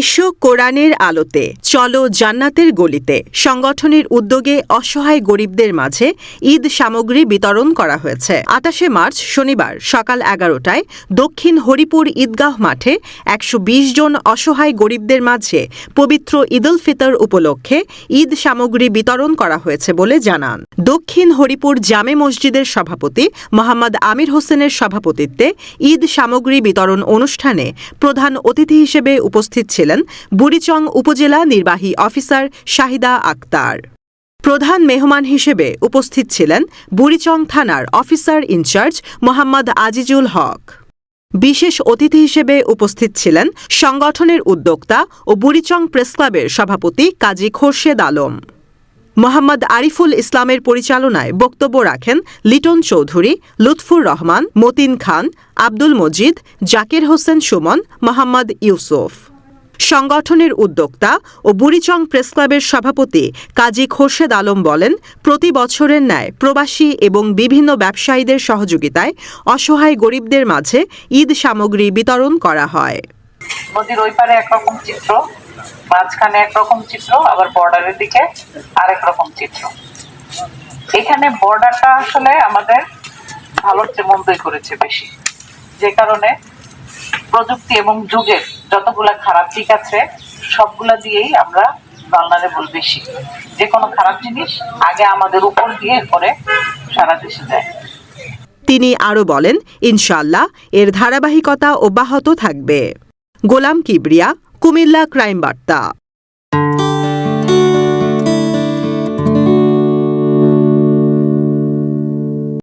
এসো কোরআনের আলোতে। চলো জান্নাতের গলিতে। সংগঠনের উদ্যোগে অসহায় গরিবদের মাঝে ঈদ সামগ্রী বিতরণ করা হয়েছে। আটাশে মার্চ, শনিবার, সকাল এগারোটায় দক্ষিণ হরিপুর ঈদগাহ মাঠে একশো বিশ জন অসহায় গরিবদের মাঝে পবিত্র ঈদুল ফিতর উপলক্ষে ঈদ সামগ্রী বিতরণ করা হয়েছে বলে জানান। দক্ষিণ হরিপুর জামে মসজিদের সভাপতি মোহাম্মদ আমির হোসেনের সভাপতিত্বে ঈদ সামগ্রী বিতরণ অনুষ্ঠানে প্রধান অতিথি হিসেবে উপস্থিত ছিলেন বুড়িচং উপজেলা নির্বাহী অফিসার শাহিদা আক্তার। প্রধান মেহমান হিসেবে উপস্থিত ছিলেন বুড়িচং থানার অফিসার ইনচার্জ মোহাম্মদ আজিজুল হক। বিশেষ অতিথি হিসেবে উপস্থিত ছিলেন সংগঠনের উদ্যোক্তা ও বুড়িচং প্রেসক্লাবের সভাপতি কাজী খোরশেদ আলম। মোহাম্মদ আরিফুল ইসলামের পরিচালনায় বক্তব্য রাখেন লিটন চৌধুরী, লুৎফুর রহমান, মতিন খান, আব্দুল মজিদ, জাকির হোসেন সুমন, মোহাম্মদ ইউসুফ। সংগঠনের উদ্যোক্তা ও বুড়িচং প্রেসক্লাবের সভাপতি কাজী খোরশেদ আলম বলেন, প্রতি বছরের ন্যায় প্রবাসী এবং বিভিন্ন ব্যবসায়ীদের সহযোগিতায় অসহায় গরিবদের মাঝে ঈদ সামগ্রী বিতরণ করা হয়। নদীর ওই পারে একরকম চিত্র, মাঝখানে একরকম চিত্র, আবার বর্ডারের দিকে আরেক রকম চিত্র। এখানে বর্ডারটা আসলে আমাদের ভালোর চেয়ে মন্দই করেছে বেশি। যে কারণে প্রযুক্তি এবং যুগের যতগুলা খারাপ দিক আছে, সবগুলা দিয়েই আমরা ভালনারেবল বেশি যে কোনো খারাপ জিনিস আগে আমাদের উপর দিয়ে পরে সারা দেশে যায়। তিনি আরও বলেন ইনশাল্লাহ এর ধারাবাহিকতা অব্যাহত থাকবে। গোলাম কিবরিয়া, কুমিল্লা ক্রাইম বার্তা।